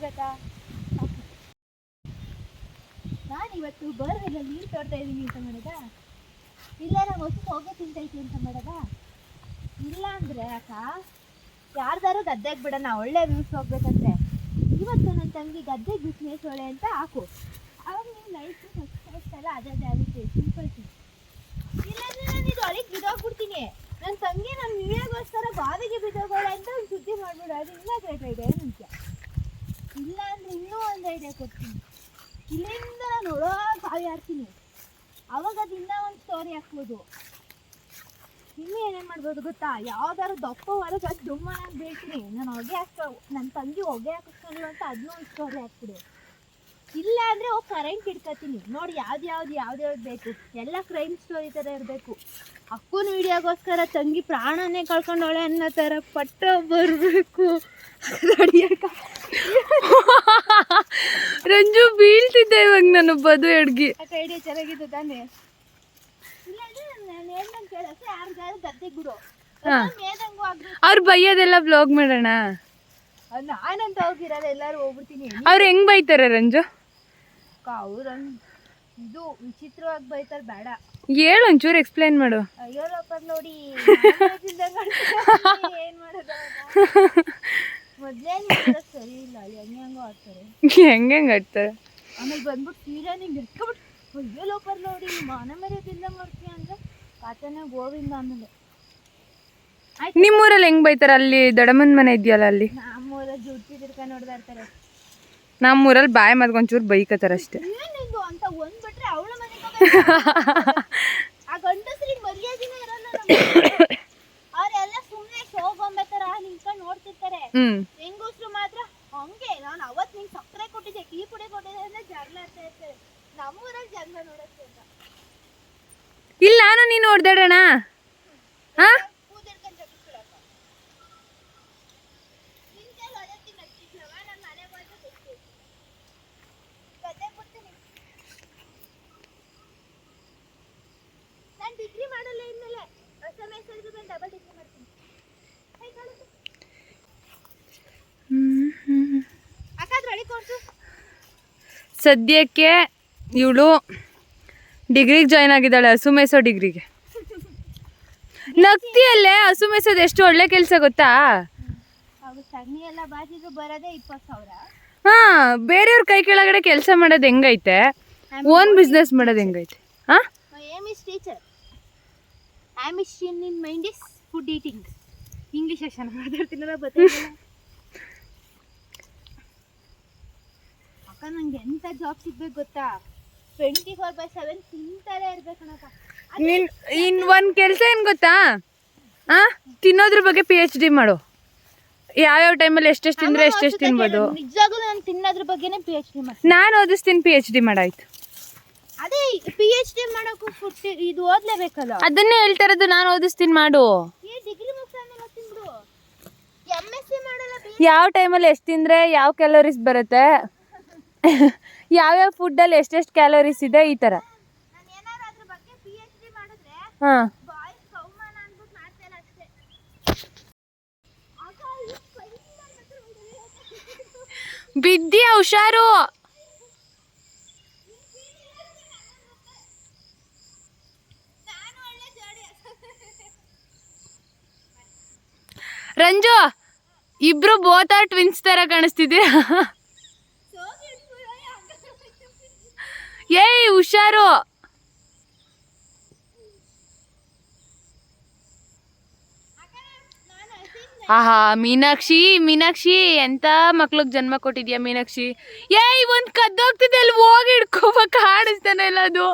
ಆಗತ್ತಾ ನಾನು ಇವತ್ತು ಬೋರ್ವೆಲ್ಲ ನೀರು ತೋಡ್ತಾ ಇದ್ದೀನಿ ಅಂತ ಮಾಡದ? ಇಲ್ಲ ನಾವು ಹೊಸ ಹೋಗೋ ತಿಂತೈತಿ ಅಂತ ಮಾಡದ? ಇಲ್ಲ ಅಂದರೆ ಅಕ್ಕ, ಯಾರ್ದಾರು ಗದ್ದೆಗೆ ಬಿಡೋಣ, ಒಳ್ಳೆ ವ್ಯೂಸ್ ಹೋಗ್ಬೇಕಂದ್ರೆ. ಇವತ್ತು ನನ್ನ ತಂಗಿ ಗದ್ದೆ ಬಿಸ್ನೆಸ್ ಒಳ್ಳೆ ಅಂತ ಹಾಕು. ಅವಾಗ ನೀವು ಲೈಫ್ ಎಲ್ಲ ಅದೇ ಆಗುತ್ತೆ ಸಿಂಪಲ್ ಇಲ್ಲಾಂದ್ರೆ ನಾನು ಇದು ಒಳಗೆ ಬಿದೋಗ್ಬಿಡ್ತೀನಿ ನನ್ನ ತಂಗಿ ನನ್ನ ವಿಡಿಯೋಗೋಸ್ಕರ ಬಾವಿಗೆ ಬಿದ್ದೋಗೋಳೆ ಅಂತ ಒಂದು ಸುದ್ದಿ ಮಾಡ್ಬಿಡು, ಅದು ಇನ್ನೂ ಗ್ರೇಟ್ ನಿಜ ಇಲ್ಲ ಅಂದ್ರೆ ಇನ್ನೂ ಒಂದು ಐಡಿಯಾ ಕೊಡ್ತೀನಿ. ಇಲ್ಲಿಂದ ನಾನು ಒಳಗೆ ಬಾವಿ ಆಡ್ತೀನಿ ಅವಾಗ ಅದು ಇನ್ನೂ ಒಂದು ಸ್ಟೋರಿ ಹಾಕ್ಬೋದು. ಇನ್ನೂ ಏನೇನು ಮಾಡ್ಬೋದು ಗೊತ್ತಾ? ಯಾವ್ದಾದ್ರು ದಪ್ಪ ಹೊರಗೆ ಅದು ದುಮ್ಮ ಬೇಕ್ರಿ ನಾನು ಹೊಗೆ ಹಾಕೋ ನನ್ನ ತಂಗಿ ಹೊಗೆ ಹಾಕಿಸ್ಕೊಂಡು ಅಂತ ಅದನ್ನೂ ಒಂದು ಸ್ಟೋರಿ ಹಾಕ್ಬಿಡು. ಇಲ್ಲ ಅಂದರೆ ಹೋಗಿ ಕರೆಂಟ್ ಇಟ್ಕೊತೀನಿ ನೋಡಿ ಯಾವ್ದು ಯಾವ್ದು ಯಾವ್ದು ಯಾವ್ದು ಬೇಕು. ಎಲ್ಲ ಕ್ರೈಮ್ ಸ್ಟೋರಿ ಥರ ಇರಬೇಕು. ಅಕ್ಕನ ವಿಡಿಯೋಗೋಸ್ಕರ ತಂಗಿ ಪ್ರಾಣನೇ ಕಳ್ಕೊಂಡವಳೆ ಅನ್ನೋ ಥರ ಪಟ್ಟ ಬರಬೇಕು. ರಂಜು ಬೀಳ್ತಿದ್ದೆ ಇವಾಗ ನಾನು ಬದು ಅಡ್ಗಿ. ಚೆನ್ನಾಗಿದೆ ತಾನೇ. ಅವ್ರು ಬೈಯೋದೆಲ್ಲ ಬ್ಲಾಗ್ ಮಾಡೋಣ. ನಾನಂತ ಹೋಗಿರಲ್ಲ ಎಲ್ಲರೂ ಹೋಗ್ಬಿಡ್ತೀನಿ. ಅವ್ರು ಹೆಂಗ್ ಬೈತಾರೆ ರಂಜು? ಅವ್ರ ಇದು ವಿಚಿತ್ರವಾಗಿ ಬೈತಾರೆ ಬೇಡ. ಹೇಳು ಒಂಚೂರು ಎಕ್ಸ್ಪ್ಲೈನ್ ಮಾಡು. ಅಯ್ಯೋ ನೋಡಿ ಏನ್ ಮಾಡೋದು ಸರಿ ಇಲ್ಲ ಹೆಂಗೆ ಆಡ್ತಾರೆ. ಹೆಂಗ್ ಹೆಂಗ್ ಆಡ್ತಾರೆ? ಆಮೇಲೆ ಬಂದ್ಬಿಟ್ಟು ಸೀರೆ ನಿಂಗೆ ಇಟ್ಕೊಬಿಟ್ಟು ಅಯ್ಯೋ ಲೋಪರ್ ನೋಡಿ ಮಾನ ಮರ್ಯಾದಿಲ್ಲ ಮಾಡ್ತೀಯ ಅಂದ್ರೆ ಕಾತನೇ ಗೋವಿಂದ ಆಮೇಲೆ ನಿಮ್ಮೂರಲ್ಲಿ ಹೆಂಗ್ ಬೈತಾರೆ? ಅಲ್ಲಿ ದಡಮನ್ ಮನೆ ಇದೆಯಲ್ಲ ಅಲ್ಲಿ? ನಮ್ಮೂರಲ್ಲಿ ಜುಟ್ಟಿ ತಿರ್ಕ ನೋಡ್ತಾ ಇರ್ತಾರೆ. ನಮ್ಮೂರಲ್ಲಿ ಬಾಯಿ ಮದ್ಕೊಂಚೂರು ಬೈಕತ್ತಾರ ಅಷ್ಟೇ ಅಂತ ಒಂದ್ ಬಿಟ್ರೆ ಅವಳ ಮನೆಗೆ ಆ ಗಂಡಸ್ರಿಗೆ ಮರ್ಯಾದಿನೇ ಇರಲ್ಲ ಅವರೆಲ್ಲ ಸುಮ್ಮನೆ ಶೋ ಗೊಂಬೆ ತರ ನಿಂತ್ಕೊಂಡು ನೋಡ್ತಿರ್ತಾರೆ ಹ್ಮ್ ಹೆಂಗಸ್ರು ಮಾತ್ರ ಹಂಗೆ ನಾನು ಅವತ್ ನಿಂಗೆ ಸಕ್ಕರೆ ಕೊಟ್ಟಿದ್ದೆ ಟೀ ಪುಡಿ ಕೊಟ್ಟಿದ್ದೆ ಅಂದ್ರೆ ಜಗಳ ಆಡ್ತಾ ಇರ್ತಾರೆ ನಮ್ಮೂರಲ್ಲಿ ಜಗಳ ನೋಡಕ್ಕೆ ಅಂತ ಇಲ್ಲಿ ನಾನು ನೀನು ಹೊಡ್ದಾಡೋಣ ಹಾ ಕೂದಿಡ್ಕೊಂಡು ಜಗಿಸ್ಬಿಡಕ್ಕ ನಿಂತೆಲ್ಲ ಅದಕ್ಕೆ ನಗ್ತಿದ್ಲವ ನನ್ನ ಮನೆ ಬಂದು ಗೊತ್ತು ಗದ್ದೆ ಕೊಡ್ತೀನಿ ನಾನು ಡಿಗ್ರಿ ಮಾಡಲ್ಲ ಡಬಲ್ ಡಿಗ್ರಿ ಮಾಡ್ತೀನಿ. ಸದ್ಯಕ್ಕೆ ಇವಳು ಡಿಗ್ರಿಗೆ ಜಾಯ್ನ್ ಆಗಿದ್ದಾಳೆ ಹಸು ಮೇಸೋ ಡಿಗ್ರಿಗೆ ನಗ್ತಿಯಲ್ಲೇ ಹಸು ಮೇಸೋದು ಎಷ್ಟು ಒಳ್ಳೆ ಕೆಲಸ ಗೊತ್ತಾ? ಹಾ ಬೇರೆಯವ್ರ ಕೈ ಕೆಳಗಡೆ ಕೆಲಸ ಮಾಡೋದು ಹೆಂಗೈತೆ? ಓನ್ ಬಿಸ್ನೆಸ್ ಮಾಡೋದು ಹೆಂಗೈತೆ? ಹಾ? My in mind is food eating. English ಅಷ್ಟು ಚೆನ್ನಾಗಿ ಮಾತಾಡ್ತೀನಲ್ಲ ಗೊತ್ತಿಲ್ಲ ಅಕ್ಕ ನಂಗೆ ಎಂಥ ಜಾಬ್ ಸಿಗ್ಬೇಕು ಗೊತ್ತಾ? ಟ್ವೆಂಟಿ ಫೋರ್ ಬೈ ಸೆವೆನ್ ತಿಂತಾನೆ ಇರ್ಬೇಕು ನಿನ್ ಇನ್ ಒಂದ್ ಕೆಲಸ ಏನು ಗೊತ್ತಾ? ಆ? ತಿನ್ನೋದ್ರ ಬಗ್ಗೆ ಪಿ ಎಚ್ ಡಿ ಮಾಡು. ಯಾವ್ಯಾವ ಟೈಮಲ್ಲಿ ಎಷ್ಟೆಷ್ಟು ತಿಂದ್ರೆ ಎಷ್ಟೆಷ್ಟು ತಿನ್ಬೋದು? ನಿಜವಾಗ್ಲೂ ನಾನು ತಿನ್ನೋದ್ರ ಬಗ್ಗೆನೇ ಪಿ ಎಚ್ ಡಿ ಮಾಡಿ ನಾನು ಓದಿಸ್ತೀನಿ ಪಿ ಎಚ್ ಡಿ ಮಾಡಾಯ್ತು. ಅದೇ ಪಿ ಎಚ್ ಡಿ ಮಾಡೋಕ್ಕೂ ಫುಡ್ ಇದು ಓದ್ಲೇಬೇಕಲ್ಲ? ಅದನ್ನೇ ಹೇಳ್ತಾ ಇರೋದು ನಾನು ಓದಿಸ್ತೀನಿ ಮಾಡು. ಏ ಡಿಗ್ರಿ ಮುಗಿಸಾದ್ಮೇಲೆ ಓದ್ತೀನಿ ಬಿಡು. ಎಂ ಎಸ್ ಸಿ ಮಾಡಲ್ಲ ಬಿ ಯಾವ ಟೈಮಲ್ಲಿ ಎಷ್ಟು ತಿಂದರೆ ಯಾವ ಕ್ಯಾಲೋರೀಸ್ ಬರುತ್ತೆ? ಯಾವ್ಯಾವ ಫುಡ್ಡಲ್ಲಿ ಎಷ್ಟೆಷ್ಟು ಕ್ಯಾಲೋರೀಸ್ ಇದೆ ಈ ಥರ ನಾನು ಏನಾದ್ರು ಅದ್ರ ಬಗ್ಗೆ ಪಿ ಎಚ್ ಡಿ ಮಾಡಿದ್ರೆ ಹಾಂ. ಬಾಯ್ಸ್ ಕೌಮಾನ ಅಂದ್ಬಿಟ್ಟು ಅಷ್ಟೇ. ಬಿದ್ದಿಯ ಹುಷಾರು ನಾನು ಒಳ್ಳೆ ಜೋಡಿ ರಂಜು ಇಬ್ರು ಬೋತ ಟ್ವಿನ್ಸ್ ತರ ಕಾಣಿಸ್ತಿದ್ದೀರಾ. ಏಯ್, ಹುಷಾರು. ಆಹಾ, ಮೀನಾಕ್ಷಿ ಮೀನಾಕ್ಷಿ, ಎಂತ ಮಕ್ಳಿಗೆ ಜನ್ಮ ಕೊಟ್ಟಿದ್ಯಾ ಮೀನಾಕ್ಷಿ ಏಯ್, ಒಂದ್ ಕದ್ದೋಗ್ತಿದೆ, ಅಲ್ಲಿ ಹೋಗಿ ಹಿಡ್ಕೋಬ, ಕಾಣಿಸ್ತಾನೆ ಇಲ್ಲ ಅದು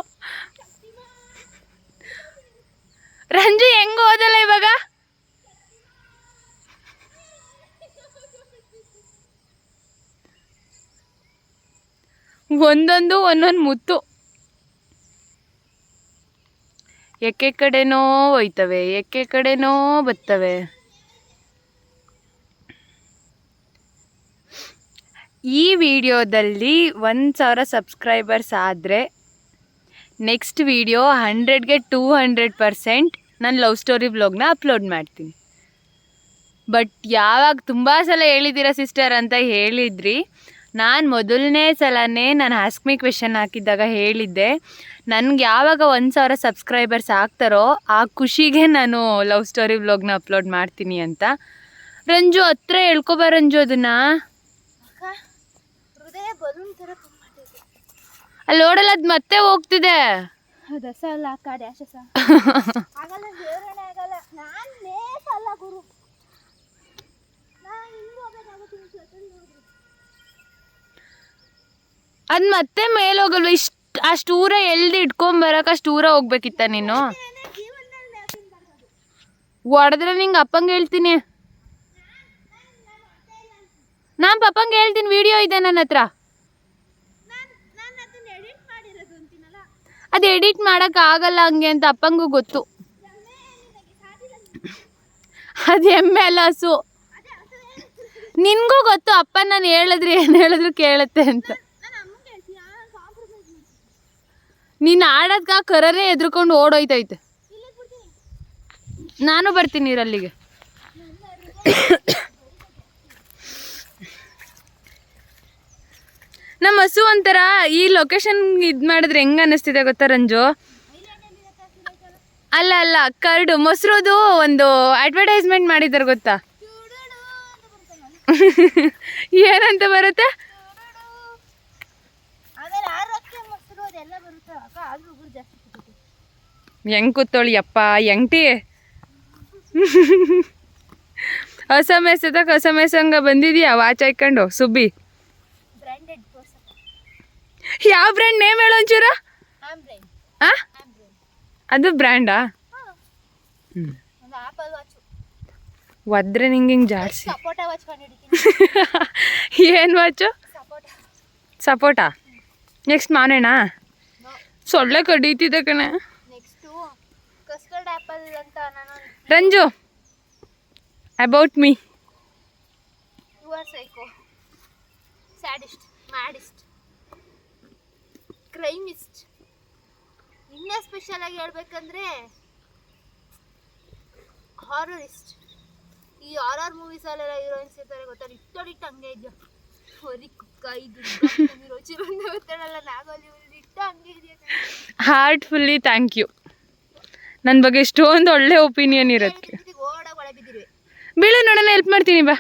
ರಂಜು, ಹೆಂಗ ಓದಲ್ಲ ಇವಾಗ ಒಂದೊಂದು ಒಂದೊಂದು ಮುತ್ತು. ಎಕ್ಕೆ ಕಡೆನೋ ಹೋಯ್ತವೆ ಎಕ್ಕೆ ಕಡೆನೋ ಬರ್ತವೆ ಈ ವಿಡಿಯೋದಲ್ಲಿ ಒಂದು ಸಾವಿರ ಸಬ್ಸ್ಕ್ರೈಬರ್ಸ್ ಆದರೆ ನೆಕ್ಸ್ಟ್ ವಿಡಿಯೋ ಹಂಡ್ರೆಡ್ಗೆ ಟೂ ಹಂಡ್ರೆಡ್ ಪರ್ಸೆಂಟ್ ನಾನು ಲವ್ ಸ್ಟೋರಿ ಬ್ಲಾಗ್ನ ಅಪ್ಲೋಡ್ ಮಾಡ್ತೀನಿ. ಬಟ್ ಯಾವಾಗ ತುಂಬ ಸಲ ಹೇಳಿದ್ದೀರಾ ಸಿಸ್ಟರ್ ಅಂತ ಹೇಳಿದ್ರಿ ನಾನು ಮೊದಲನೇ ಸಲನೇ ನಾನು ಆಸ್ಕ್ಮಿ ಕ್ವೆಶನ್ ಹಾಕಿದ್ದಾಗ ಹೇಳಿದ್ದೆ. ನನಗೆ ಯಾವಾಗ ಒಂದು ಸಾವಿರ ಸಬ್ಸ್ಕ್ರೈಬರ್ಸ್ ಆಗ್ತಾರೋ ಆ ಖುಷಿಗೆ ನಾನು ಲವ್ ಸ್ಟೋರಿ ವ್ಲಾಗ್ನ ಅಪ್ಲೋಡ್ ಮಾಡ್ತೀನಿ ಅಂತ. ರಂಜು ಹತ್ರ ಹೇಳ್ಕೊಬ ರಂಜು ಅದನ್ನ. ಅಲ್ಲಿ ನೋಡಲ್ಲ ಅದು ಮತ್ತೆ ಹೋಗ್ತಿದೆ ದಸ ಅಲ್ಲ ಅಕ್ಕ ಡ್ಯಾಶ ಸ ಆಗಲ್ಲ ದೇವರೇ ಆಗಲ್ಲ ನಾನ್ ಲೇಟ್ ಅಲ್ಲ ಗುರು ನಾ ಹಿಂಗ್ ಹೋಗ್ಬೇಕಾಗುತ್ತೆ ನಿಮ್ ಜೊತೆಲಿ ನೋಡ್ರಿ ಅದು ಮತ್ತೆ ಮೇಲೆ ಹೋಗಲ್ವ ಇಷ್ಟು, ಅಷ್ಟು ಊರ ಎಲ್ದು ಇಟ್ಕೊಂಬರಕ್ಕೆ ಅಷ್ಟು ಊರ ಹೋಗ್ಬೇಕಿತ್ತ ನೀನು? ಒಡೆದ್ರೆ ನಿಂಗೆ ಅಪ್ಪಂಗೆ ಹೇಳ್ತೀನಿ. ನಾನು ಪಪ್ಪಂಗೆ ಹೇಳ್ತೀನಿ, ವಿಡಿಯೋ ಇದೆ ನನ್ನ ಹತ್ರ. ಅದು ಎಡಿಟ್ ಮಾಡೋಕ್ಕಾಗಲ್ಲ ಹಂಗೆ ಅಂತ ಅಪ್ಪಂಗೂ ಗೊತ್ತು. ಅದು ಎಮ್ಮೆ ಅಲ್ಲ ಹಸು. ನಿನಗೂ ಗೊತ್ತು ಅಪ್ಪ ನಾನು ಹೇಳಿದ್ರೆ ಏನು ಹೇಳಿದ್ರು ಕೇಳುತ್ತೆ ಅಂತ ನಾನು ಅಮ್ಮಂಗೆ ಹೇಳ್ತೀನಿ ನಾನು ಕಾಂಪ್ರಮೈಸ್ ಮಾಡ್ತೀನಿ ನೀನು ಆಡೋದ್ಕ ಕರರೇ ಎದ್ರುಕೊಂಡು ಓಡೋಯ್ತೈತೆ. ನಾನು ಬರ್ತೀನಿ ಇರಲ್ಲಿಗೆ ನಮ್ಮ ಹಸು ಒಂಥರ ಈ ಲೊಕೇಶನ್ ಇದು ಮಾಡಿದ್ರೆ ಹೆಂಗ ಅನ್ನಿಸ್ತಿದೆ ಗೊತ್ತಾ ರಂಜು? ಅಲ್ಲ ಅಲ್ಲ ಕರ್ಡು ಮೊಸರುದು ಒಂದು ಅಡ್ವರ್ಟೈಸ್ಮೆಂಟ್ ಮಾಡಿದ್ದಾರೆ ಗೊತ್ತಾ? ಏನಂತ ಬರುತ್ತೆ ಆಮೇಲೆ ಆರೋಗ್ಯ ಮೊಸರು ಅದೆಲ್ಲ ಬರುತ್ತೆ ಅಕ್ಕ ಆದ್ರೂ ಉಗುರು ಜಾಸ್ತಿ ಸಿಗುತ್ತೆ ಹೆಂಗ್ ಕೂತೋಳಿ ಅಪ್ಪ ಹೆಂಗ್ಟಿ ಹೊಸ ಮೆಸದ ಹೊಸ ಮೆಸಂಗ ಬಂದಿದ್ಯಾ? ವಾಚ್ ಹಾಕೊಂಡು ಸುಬ್ಬಿ. ಯಾವ ಬ್ರ್ಯಾಂಡ್ ನೇಮ್ ಹೇಳು ಒಂಚೂರು? ಅದು ಬ್ರ್ಯಾಂಡಾ ಹ್ಞೂ ಒದ್ರೆ ನಿಂಗೆ ಹಿಂಗೆ ಜಾಡ್ಸಿ. ಏನು ವಾಚು ಸಪೋಟ. ನೆಕ್ಸ್ಟ್ ಮಾನೇಣ ಸೊಳ್ಳೆ ಕಡೀತಿದೆ ಕಣೆ ನೆಕ್ಸ್ಟು ಕಸ್ಟರ್ಡ್ ಆ್ಯಪಲ್ ಅಂತ ನಾನು ರಂಜು ಅಬೌಟ್ ಮೀ ಆರ್ ಕ್ರೈಮಿಸ್ಟ್ ಇನ್ನೂ ಸ್ಪೆಷಲ್ ಆಗಿ ಹೇಳ್ಬೇಕಂದ್ರೆ ಹಾರರಿಸ್ಟ್ ಈ ಮೂವೀಸ್ ಅಲ್ಲಿ ಹೀರೋಯಿನ್ಸ್ ಇರ್ತಾರೆ ಗೊತ್ತಾ ಇಟ್ಟೊಡಿಟ್ಟು ಹಂಗೆ ಇದೆಯಾ ಹೊರಿ ಕುಕ್ಕ ಇದು ರುಚಿರಂದ ಗೊತ್ತಾಡಲ್ಲ ನಾಗೋಲಿ ಹಾರ್ಟ್ಫುಲ್ಲಿ ಥ್ಯಾಂಕ್ ಯು ನನ್ನ ಬಗ್ಗೆ ಎಷ್ಟೊಂದು ಒಳ್ಳೆ ಒಪಿನಿಯನ್ ಇರೋದಕ್ಕೆ ಬೀಳು ನೋಡೋಣ ಹೆಲ್ಪ್ ಮಾಡ್ತೀನಿ ಬಾ.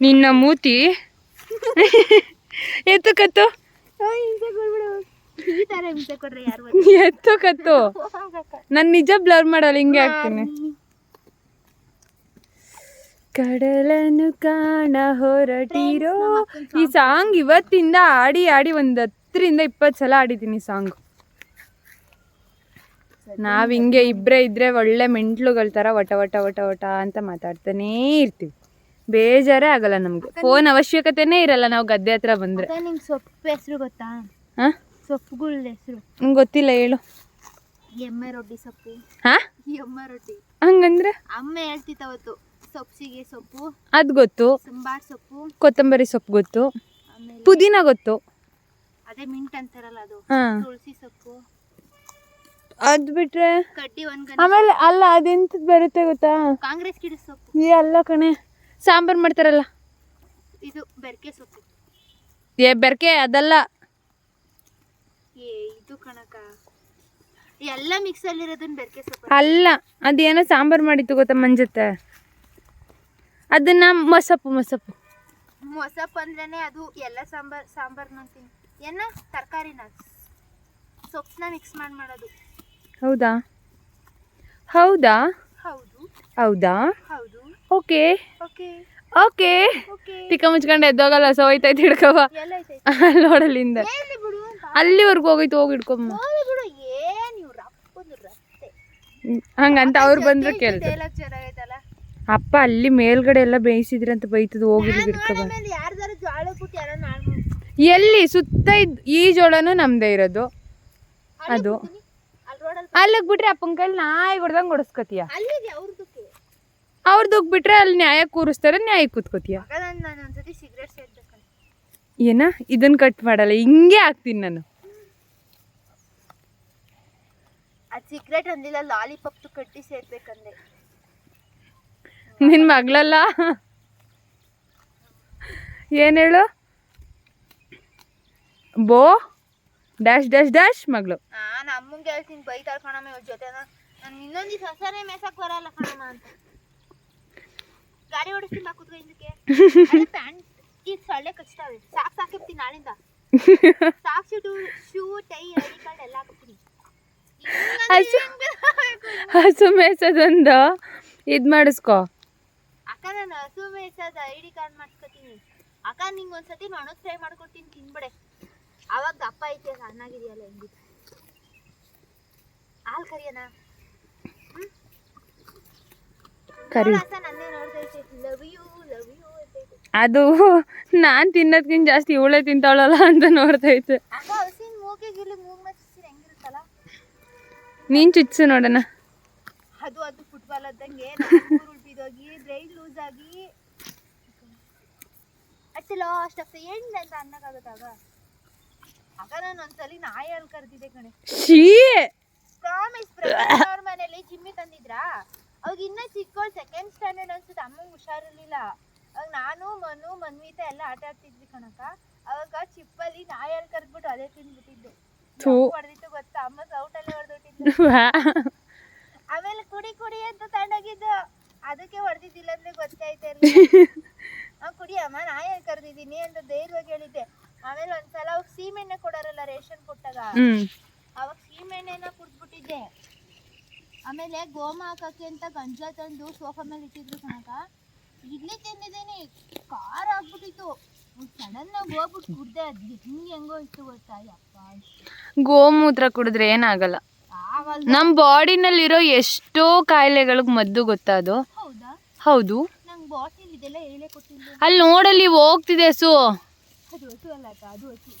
ನಿನ್ನ ಮೂತಿ. ಎತ್ತು ಕತ್ತು. ಎತ್ತು ಕತ್ತು. ನಾನು ನಿಜ ಬ್ಲರ್ ಮಾಡಲ್ಲ, ಹಿಂಗೆ ಹಾಕ್ತೀನಿ ಕಡಲನ್ನು ಕಾಣ ಹೊರಟಿರೋ ಈ ಸಾಂಗ್ ಇವತ್ತಿಂದ ಆಡಿ ಆಡಿ ಒಂದು ಹತ್ತರಿಂದ ಇಪ್ಪತ್ತು ಸಲ ಆಡಿದ್ದೀನಿ ಸಾಂಗ್. ನಾವು ಹಿಂಗೆ ಇಬ್ಬರೇ ಇದ್ರೆ ಒಳ್ಳೆ ಮೆಂಟ್ಲುಗಳ ಥರ ವಟ ವಟ ವಟ ವಟ ಅಂತ ಮಾತಾಡ್ತಾನೇ ಇರ್ತೀವಿ. ಬೇಜಾರೇ ಆಗಲ್ಲ ನಮಗೆ. ಫೋನ್ ಅವಶ್ಯಕತೆನೇ ಇರಲ್ಲ ನಾವು ಗದ್ದೆ ಹತ್ರ ಬಂದ್ರೆ. ನಿಮ್ಗೆ ಸೊಪ್ಪು ಹೆಸರು ಗೊತ್ತಾ? ಹಾಂ ಸೊಪ್ಪುಗಳ ಹೆಸರು. ನಂಗೆ ಗೊತ್ತಿಲ್ಲ ಹೇಳು. ಎಮ್ಮೆ ರೊಟ್ಟಿ ಸೊಪ್ಪು. ಹಾ? ಎಮ್ಮೆ ರೊಟ್ಟಿ. ಹಂಗಂದ್ರೆ? ಅಮ್ಮ ಹೇಳ್ತಿತ್ತವತ್ತು ಸೊಪ್ಸಿಗೆ ಸೊಪ್ಪು. ಅದು ಗೊತ್ತು. ಸಂಬಾರ್ ಸೊಪ್ಪು. ಕೊತ್ತಂಬರಿ ಸೊಪ್ಪು ಗೊತ್ತು. ಪುದೀನ ಗೊತ್ತು. ಅದೇ ಮಿಂಟ್ ಅಂತಾರಲ್ಲ ಅದು. ಹಾ. ತುಳಸಿ ಸೊಪ್ಪು. ಅದ್ ಬಿಟ್ರೆ ಕಡ್ಡಿ ಒಂದ್ ಆಮೇಲೆ ಅಲ್ಲ ಅದೆಂತದ್ ಬರುತ್ತೆ ಗೊತ್ತಾ? ಕಾಂಗ್ರೆಸ್ ಗಿಡ ಸೊಪ್ಪು. ಏ ಅಲ್ಲ ಕಣೆ. ಸಾಂಬಾರ್ ಮಾಡ್ತಾರಲ್ಲ. ಇದು ಬೆರ್ಕೆ ಸೊಪ್ಪು. ಏ ಬೆರ್ಕೆ ಅದಲ್ಲ. ಏ ಇದು ಕಣಕ ಎಲ್ಲ ಮಿಕ್ಸ್ ಅಲ್ಲಿರೋದನ್ನ ಬೆರ್ಕೆ ಸೊಪ್ಪು ಅಲ್ಲ ಅದೇನೋ ಸಾಂಬಾರ್ ಮಾಡಿತ್ತು ಗೊತ್ತಾ ಮಂಜತ್ತೆ? ಅದನ್ನ ಮೊಸಪ್ಪು ಮೊಸಪ್ಪು. ಮೊಸಪ್ಪು ಅಂದ್ರೇನೆ ಅದು ಎಲ್ಲ ಸಾಂಬಾರ್ ಸಾಂಬಾರ್ ಅಂತೀನಿ ಏನ ತರಕಾರಿನ ಸೊಪ್ಪನ್ನ ಮಿಕ್ಸ್ ಮಾಡಿ ಮಾಡೋದು. ಹೌದಾ? ಹೌದಾ? ಹೌದು. ಹೌದಾ? ಹೌದು. ಓಕೆ. ಓಕೆ. ಓಕೆ. ಟಿಕ್ಕ ಮುಚ್ಕೊಂಡು ಎದ್ದೋಗಲ್ಲ ಸೊ ಹೋಯ್ತೈತೆ ಹಿಡ್ಕವ ನೋಡಲಿಂದ ಅಲ್ಲಿವರೆಗೂ ಹೋಗೈತೆ ಹೋಗಿ ಹಿಡ್ಕೊಂಬ ಹಂಗಂತ ಅವ್ರು ಬಂದ್ರೆ ಕೇಳ್ತಾರೆ ಅಪ್ಪ ಅಲ್ಲಿ ಮೇಲ್ಗಡೆ ಎಲ್ಲ ಬೇಯಿಸಿದ್ರಂತ ಅಂತ ಬೈತದ ಹೋಗಿ ಹಿಡ್ಕೊಬ ಎಲ್ಲಿ ಸುತ್ತ ಇದ್ ಈ ಜೋಳನೂ ನಮ್ದೇ ಇರೋದು. ಅದು. ಅಲ್ಲಿಗೆ ಬಿಟ್ರೆ ಅಪ್ಪನ ಕೈಲಿ ನಾಯಿ ಹೊಡ್ದಂಗೆ ಹೊಡಿಸ್ಕೊತೀಯ ಅವ್ರದ್ದು ಬಿಟ್ರೆ ಅಲ್ಲಿ ನ್ಯಾಯ ಕೂರಿಸ್ತಾರೆ ನ್ಯಾಯ ಕೂತ್ಕೋತೀಯ? ನಾನು ನಾನು ಏನ? ಇದನ್ ಕಟ್ ಮಾಡಲ್ಲ ಹಿಂಗೆ ಹಾಕ್ತೀನಿ ನಾನು. ಸಿಗರೇಟ್ ಅಂದಿಲ್ಲ ಲಾಲಿಪಾಪ್ ಕಟ್ಟಿ ಸೇರ್ಬೇಕಂದೆ ನಿನ್ನ ಮಗಳಲ್ಲ? ಏನ್ ಹೇಳು? ಬೋ. ಡ್ಯಾಶ್ ಡ್ಯಾಶ್ ಡ್ಯಾಶ್ ಮಗಳು. ನಾನು ಅಮ್ಮಂಗೆ ಹೇಳ್ತೀನಿ ಬೈತಾಳ ಕಣಮ್ಮ ಇವ್ರ ಜೊತೆ ನಾನು ಇನ್ನೊಂದು ದಿವಸ ಹೊಸನೇ ಮೇಸಕ್ ಬರಲ್ಲ ಕಣಮ್ಮ ಅಂತ. ಗಾಡಿ ಓಡಿಸ್ತೀನಿ ಬಾ ಕುತ್ಕೊ ಹಿಂದಕ್ಕೆ. ಪ್ಯಾಂಟ್ ಈ ಸೊಳ್ಳೆ ಕಚ್ತಾವೆ ಸಾಕ್ ಸಾಕಿರ್ತೀನಿ ನಾಳಿಂದ. Sock shoe shoe tie ID card ಎಲ್ಲ ಹಾಕ್ತೀನಿ ಹಸು ಹಸು ಮೇಯ್ಸೋದೊಂದು ಇದು ಮಾಡಿಸ್ಕೊ. ಅಕ್ಕ ನಾನು ಹಸು ಮೇಸದ ಐ ಡಿ ಕಾರ್ಡ್ ಮಾಡಿಸ್ಕೊತೀನಿ. ಅಕ್ಕ ನಿಂಗೆ ಒಂದ್ಸತಿ ಒಣಗ್ ಟ್ರೈ ಮಾಡ್ಕೊಡ್ತೀನಿ ತಿನ್ಬಿಡೆ. ಅವಾಗ ಅಪ್ಪ ಐತೆ ಸಣ್ಣಾಗಿದೆಯಲ್ಲ ಅನ್ನಾಗಿದೆಯಲ್ಲ ಹಾಲು ಕರಿಯೋಣ ಕರಿ. ಅದು ನಾನು ತಿನ್ನೋದ್ಕಿಂತ ಜಾಸ್ತಿ ಇವಳೆ ತಿಂತಾಳಲ್ಲ ಅಂತ ನೋಡ್ತೈತೆ ನೀನ್ ಚುಚ್ಚು ನೋಡೋಣ ಅದು ಅದು ಫುಟ್ಬಾಲ್ ಅದಂಗೆ ಮೂರು ಉಳ್ಬಿದೋಗಿ ಬ್ರೈನ್ ಲೂಸ್ ಆಗಿ. ಅಂತ ಅನ್ನಕ್ಕಾಗತ್ತಾಗ ಆಗ ನಾನು ಒಂದ್ಸಲಿ ನಾಯಿ ಹಾಲು ಕರೆದಿದ್ದೆ ಕಣೆ. ಶೀ ಪ್ರಾಮಿಸ್ ಅವ್ರ ಮನೇಲಿ ಜಿಮ್ಮಿ ತಂದಿದ್ರಾ? ಅವಾಗ ಇನ್ನ ಚಿಕ್ಕವಳು ಸೆಕೆಂಡ್ ಸ್ಟ್ಯಾಂಡರ್ಡ್ ಅನ್ಸುತ್ತೆ ಅಮ್ಮಂಗೆ ಹುಷಾರಿರ್ಲಿಲ್ಲ. ಅವಾಗ ನಾನು ಮನು ಮನ್ವಿತ ಎಲ್ಲ ಆಟ ಆಡ್ತಿದ್ವಿ ಕಣಕ ಅವಾಗ ಚಿಪ್ಪಲ್ಲಿ ನಾಯಲ್ಲಿ ಕರೆದ್ಬಿಟ್ಟು ಅದೇ ತಿಂದ್ಬಿಟ್ಟಿದ್ದು. ಹೊಡೆದಿತ್ತು ಗೊತ್ತಾ? ಅಮ್ಮ ಸೌಟಲ್ಲೇ ಹೊಡೆದ್ಬಿಟ್ಟಿದ್ದು. ಆಮೇಲೆ ಕುಡಿ ಕುಡಿ ಅಂತ ತಣ್ಣಗಿದ್ದು. ಅದಕ್ಕೆ ಹೊಡೆದಿದ್ದಿಲ್ಲ ಅಂದ್ರೆ ಗೊತ್ತಾಯ್ತಾ ಇರ್ಲಿಲ್ಲ. ಆ ಕುಡಿ ಅಮ್ಮ ನಾಯಲ್ಲಿ ಕರೆದಿದ್ದೀನಿ ಅಂತ ಧೈರ್ಯವಾಗಿ ಹೇಳಿದ್ದೆ. ಆಮೇಲೆ ಒಂದ್ಸಲ ಅವಾಗ ಸೀಮೆಣ್ಣೆ ಕೊಡೋರಲ್ಲ ರೇಷನ್ ಕೊಟ್ಟಾಗ ಅವಾಗ ಸೀಮೆಣ್ಣೆನ ಕುಡ್ದ್ಬಿಟ್ಟಿದ್ದೆ. ಆಮೇಲೆ ಗೋಮ ಹಾಕಕ್ಕೆ ಅಂತ ಗಂಜಾ ತಂದು ಸೋಫಾ ಮೇಲೆ ಇಟ್ಟಿದ್ರು ಕಣಕ ಇಡ್ಲಿ ತಿಂದಿದ್ದೀನಿ. ಖಾರ ಆಗ್ಬಿಟ್ಟಿತ್ತು. ಸಡನ್ ಆಗಿ ಹೋಗ್ಬಿಟ್ಟು ಕುಡ್ದೆ. ಅದ್ ಹಿಂಗೆ ಹೆಂಗೋ ಇತ್ತು ಗೊತ್ತಾ? ಯಪ್ಪ. ಗೋಮೂತ್ರ ಕುಡಿದ್ರೆ ಏನಾಗಲ್ಲ. ಆಗಲ್ಲ. ನಮ್ಮ ಬಾಡಿನಲ್ಲಿರೋ ಎಷ್ಟೋ ಕಾಯಿಲೆಗಳಿಗೆ ಮದ್ದು ಗೊತ್ತಾ ಅದು? ಹೌದಾ? ಹೌದು. ನಂಗೆ ಬಾಟಲ್ ಇದೆಲ್ಲ ಹೇಳೇ ಕೊಟ್ಟಿಲ್ಲ. ಅಲ್ಲಿ ನೋಡಲ್ಲಿ ಹೋಗ್ತಿದೆ ಸು. ಅದು ಹಸು ಅಲ್ಲ ಅಕ್ಕ ಅದು ಹಸು ಅಕ್ಕ